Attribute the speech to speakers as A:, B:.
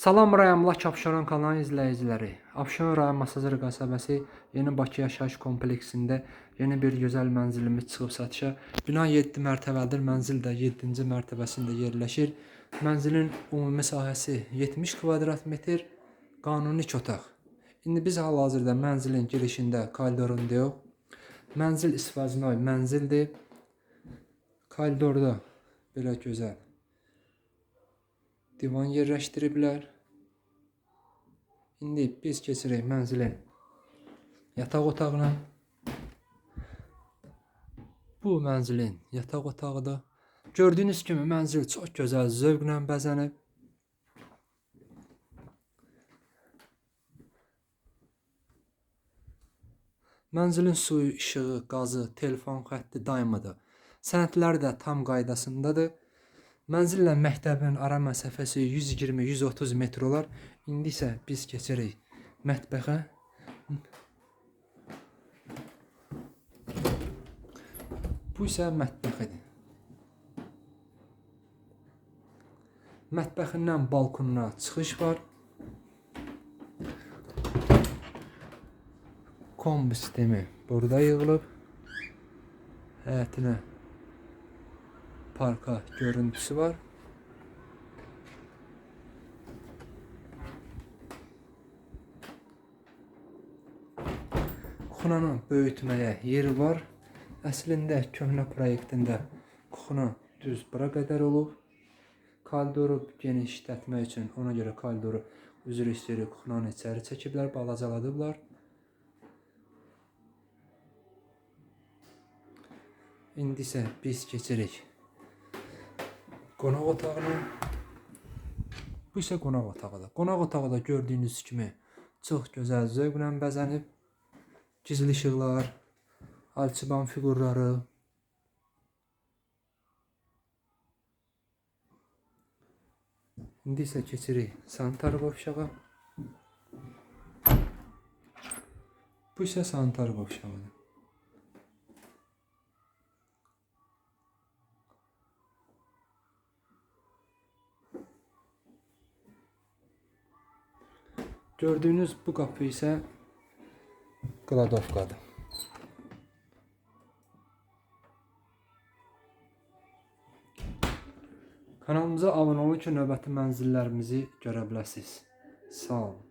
A: Salam rayonlaq Abşeron kanalı izləyiciləri. Abşeron rayon Masazır qəsəbəsi Yeni Bakı yaşayış kompleksində yeni bir gözəl mənzilimiz çıxıb satışa. Bina 7 mərtəbəlidir. Mənzil də 7-ci mərtəbəsində yerləşir. Mənzilin ümumi sahəsi 70 kvadrat metr, qanuni iki otaq. İndi biz hal-hazırda mənzilin girişində koridorunda yox. Mənzil istifadəyə mənzildir. Koridorda belə gözəl divan yerləşdiriblər. İndi biz keçirik mənzilin yataq otağına. Bu mənzilin yataq otağıdır. Gördüyünüz kimi mənzil çox gözəl zövqlə bəzənib. Mənzilin suyu, işığı, qazı, telefon xətti daimidir. Sənədləri də tam qaydasındadır. Mənzillə məktəbin ara məsafəsi 120-130 metr olar. İndi isə biz keçirik mətbəxə. Bu isə mətbəxidir. Mətbəxindən balkonuna çıxış var. Kombi sistemi burada yığılıb. Həyətinə parka görüntüsü var. Kuxunanı böyütməyə yeri var. Əslində köhnə proyektində kuxuna düz bura qədər olub. Koridoru genişlətmək üçün ona görə koridoru üzr istəyirik kuxunanı içəri çəkiblər, balacaladıblar. İndi isə biz keçirik qonaq otağına. Bu isə qonaq otağıdır. Qonaq otağı da gördüyünüz kimi çox gözəl zövqlə bəzənib. Gizli işıqlar, alçıban fiqurları, İndi isə keçirik sanitar qovşağa. Bu isə sanitar qovşağıdır. Gördüyünüz bu qapı isə qladovkadır. Kanalımıza abunə olun ki, növbəti mənzillərimizi görə biləsiniz. Sağ olun.